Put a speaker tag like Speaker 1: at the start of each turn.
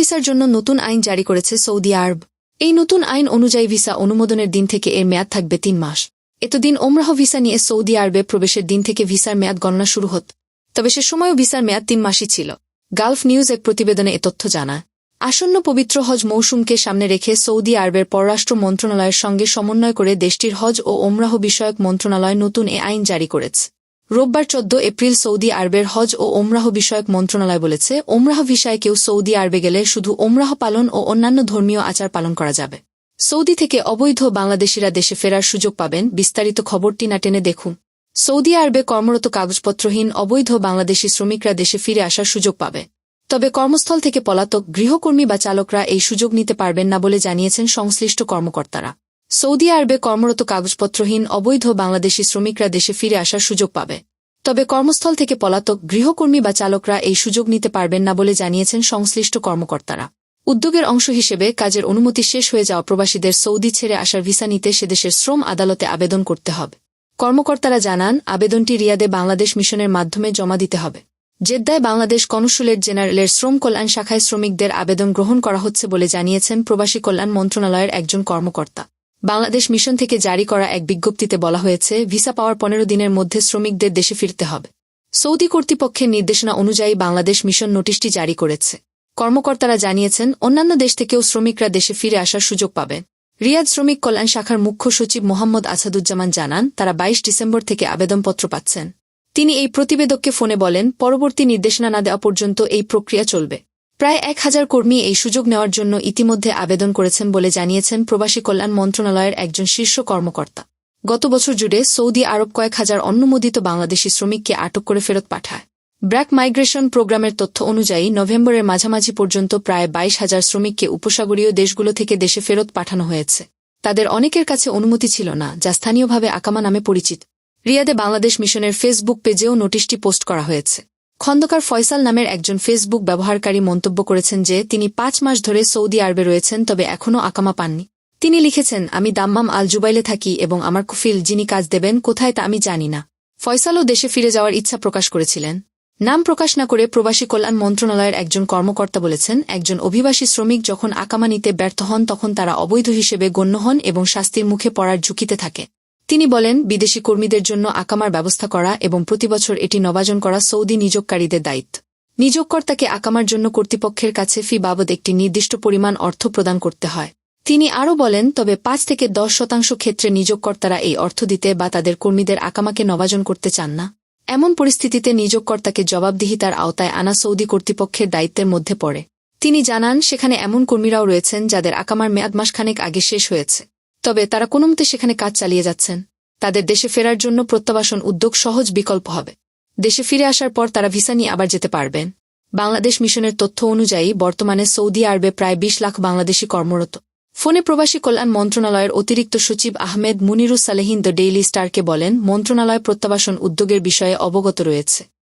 Speaker 1: ভিসার জন্য নতুন আইন জারি করেছে সৌদি আরব। এই নতুন আইন অনুযায়ী ভিসা অনুমোদনের দিন থেকে এর মেয়াদ থাকবে তিন মাস। এতদিন ওমরাহ ভিসা নিয়ে সৌদি আরবে প্রবেশের দিন থেকে ভিসার মেয়াদ গণনা শুরু হত, তবে সে সময়ও ভিসার মেয়াদ তিন মাসই ছিল। গালফ নিউজ এক প্রতিবেদনে এ তথ্য জানায়, আসন্ন পবিত্র হজ মৌসুমকে সামনে রেখে সৌদি আরবের পররাষ্ট্র মন্ত্রণালয়ের সঙ্গে সমন্বয় করে দেশটির হজ ও ওমরাহ বিষয়ক মন্ত্রণালয় নতুন এ আইন জারি করেছে। রোববার চোদ্দ এপ্রিল সৌদি আরবের হজ ও ওমরাহ বিষয়ক মন্ত্রণালয় বলেছে, ওমরাহ ভিসায় কেউ সৌদি আরবে গেলে শুধু ওমরাহ পালন ও অন্যান্য ধর্মীয় আচার পালন করা যাবে। সৌদি থেকে অবৈধ বাংলাদেশিরা দেশে ফেরার সুযোগ পাবেন, বিস্তারিত খবরটি না টেনে দেখুন। সৌদি আরবে কর্মরত কাগজপত্রহীন অবৈধ বাংলাদেশি শ্রমিকরা দেশে ফিরে আসার সুযোগ পাবে। তবে কর্মস্থল থেকে পলাতক গৃহকর্মী বা চালকরা এই সুযোগ নিতে পারবেন না বলে জানিয়েছেন সংশ্লিষ্ট কর্মকর্তারা। সৌদি আরবে কর্মরত কাগজপত্রহীন অবৈধ বাংলাদেশি শ্রমিকরা দেশে ফিরে আসার সুযোগ পাবে। তবে কর্মস্থল থেকে পলাতক গৃহকর্মী বা চালকরা এই সুযোগ নিতে পারবেন না বলে জানিয়েছেন সংশ্লিষ্ট কর্মকর্তারা। উদ্যোগের অংশ হিসেবে কাজের অনুমতি শেষ হয়ে যাওয়া প্রবাসীদের সৌদি ছেড়ে আসার ভিসা নিতে সেদেশের শ্রম আদালতে আবেদন করতে হবে। কর্মকর্তারা জানান, আবেদনটি রিয়াদে বাংলাদেশ মিশনের মাধ্যমে জমা দিতে হবে। জেদ্দায় বাংলাদেশ কনসুলেট জেনারেলের শ্রম কল্যাণ শাখায় শ্রমিকদের আবেদন গ্রহণ করা হচ্ছে বলে জানিয়েছেন প্রবাসী কল্যাণ মন্ত্রণালয়ের একজন কর্মকর্তা। বাংলাদেশ মিশন থেকে জারি করা এক বিজ্ঞপ্তিতে বলা হয়েছে, ভিসা পাওয়ার পনেরো দিনের মধ্যে শ্রমিকদের দেশে ফিরতে হবে। সৌদি কর্তৃপক্ষের নির্দেশনা অনুযায়ী বাংলাদেশ মিশন নোটিশটি জারি করেছে। কর্মকর্তারা জানিয়েছেন, অন্যান্য দেশ থেকেও শ্রমিকরা দেশে ফিরে আসার সুযোগ পাবে। রিয়াদ শ্রমিক কল্যাণ শাখার মুখ্য সচিব মোহাম্মদ আসাদুজ্জামান জানান, তারা ২২ ডিসেম্বর থেকে আবেদনপত্র পাচ্ছেন। তিনি এই প্রতিবেদককে ফোনে বলেন, পরবর্তী নির্দেশনা না দেওয়া পর্যন্ত এই প্রক্রিয়া চলবে। প্রায় এক হাজার কর্মী এই সুযোগ নেওয়ার জন্য ইতিমধ্যে আবেদন করেছেন বলে জানিয়েছেন প্রবাসী কল্যাণ মন্ত্রণালয়ের একজন শীর্ষ কর্মকর্তা। গত বছর জুড়ে সৌদি আরব কয়েক হাজার অনুমোদিত বাংলাদেশি শ্রমিককে আটক করে ফেরত পাঠায়। ব্র্যাক মাইগ্রেশন প্রোগ্রামের তথ্য অনুযায়ী নভেম্বরের মাঝামাঝি পর্যন্ত প্রায় বাইশ হাজার শ্রমিককে উপসাগরীয় দেশগুলো থেকে দেশে ফেরত পাঠানো হয়েছে। তাদের অনেকের কাছে অনুমতি ছিল না, যা স্থানীয়ভাবে আকামা নামে পরিচিত। রিয়াদে বাংলাদেশ মিশনের ফেসবুক পেজেও নোটিশটি পোস্ট করা হয়েছে। খন্দকার ফয়সাল নামের একজন ফেসবুক ব্যবহারকারী মন্তব্য করেছেন যে, তিনি পাঁচ মাস ধরে সৌদি আরবে রয়েছেন, তবে এখনও আকামা পাননি। তিনি লিখেছেন, আমি দাম্মাম আল জুবাইলে থাকি এবং আমার কুফিল যিনি কাজ দেবেন, কোথায় তা আমি জানি না। ফয়সালও দেশে ফিরে যাওয়ার ইচ্ছা প্রকাশ করেছিলেন। নাম প্রকাশ না করে প্রবাসী কল্যাণ মন্ত্রণালয়ের একজন কর্মকর্তা বলেছেন, একজন অভিবাসী শ্রমিক যখন আকামা নিতে ব্যর্থ হন, তখন তারা অবৈধ হিসেবে গণ্য হন এবং শাস্তির মুখে পড়ার ঝুঁকিতে থাকে। তিনি বলেন, বিদেশি কর্মীদের জন্য আকামার ব্যবস্থা করা এবং প্রতিবছর এটি নবাজন করা সৌদি নিযোগকারীদের দায়িত্ব। নিযোগকর্তাকে আকামার জন্য কর্তৃপক্ষের কাছে ফি বাবদ একটি নির্দিষ্ট পরিমাণ অর্থ প্রদান করতে হয়। তিনি আরও বলেন, তবে পাঁচ থেকে দশ শতাংশ ক্ষেত্রে নিযোগকর্তারা এই অর্থ দিতে বা তাদের কর্মীদের আকামাকে নবাজন করতে চান না। এমন পরিস্থিতিতে নিযোগকর্তাকে জবাবদিহিতার আওতায় আনা সৌদি কর্তৃপক্ষের দায়িত্বের মধ্যে পড়ে। তিনি জানান, সেখানে এমন কর্মীরাও রয়েছেন যাদের আকামার মেয়াদ মাসখানেক আগে শেষ হয়েছে। তবে তারা কোনোমতে সেখানে কাজ চালিয়ে যাচ্ছেন। তাদের দেশে ফেরার জন্য প্রত্যাবাসন উদ্যোগ সহজ বিকল্প হবে। দেশে ফিরে আসার পর তারা ভিসা নিয়ে আবার যেতে পারবেন। বাংলাদেশ মিশনের তথ্য অনুযায়ী, বর্তমানে সৌদি আরবে প্রায় ২০ লাখ বাংলাদেশি কর্মরত। ফোনে প্রবাসী কল্যাণ মন্ত্রণালয়ের অতিরিক্ত সচিব আহমেদ মুনিরুস সালেহিন দ্য ডেইলি স্টারকে বলেন, মন্ত্রণালয় প্রত্যাবাসন উদ্যোগের বিষয়ে অবগত রয়েছে।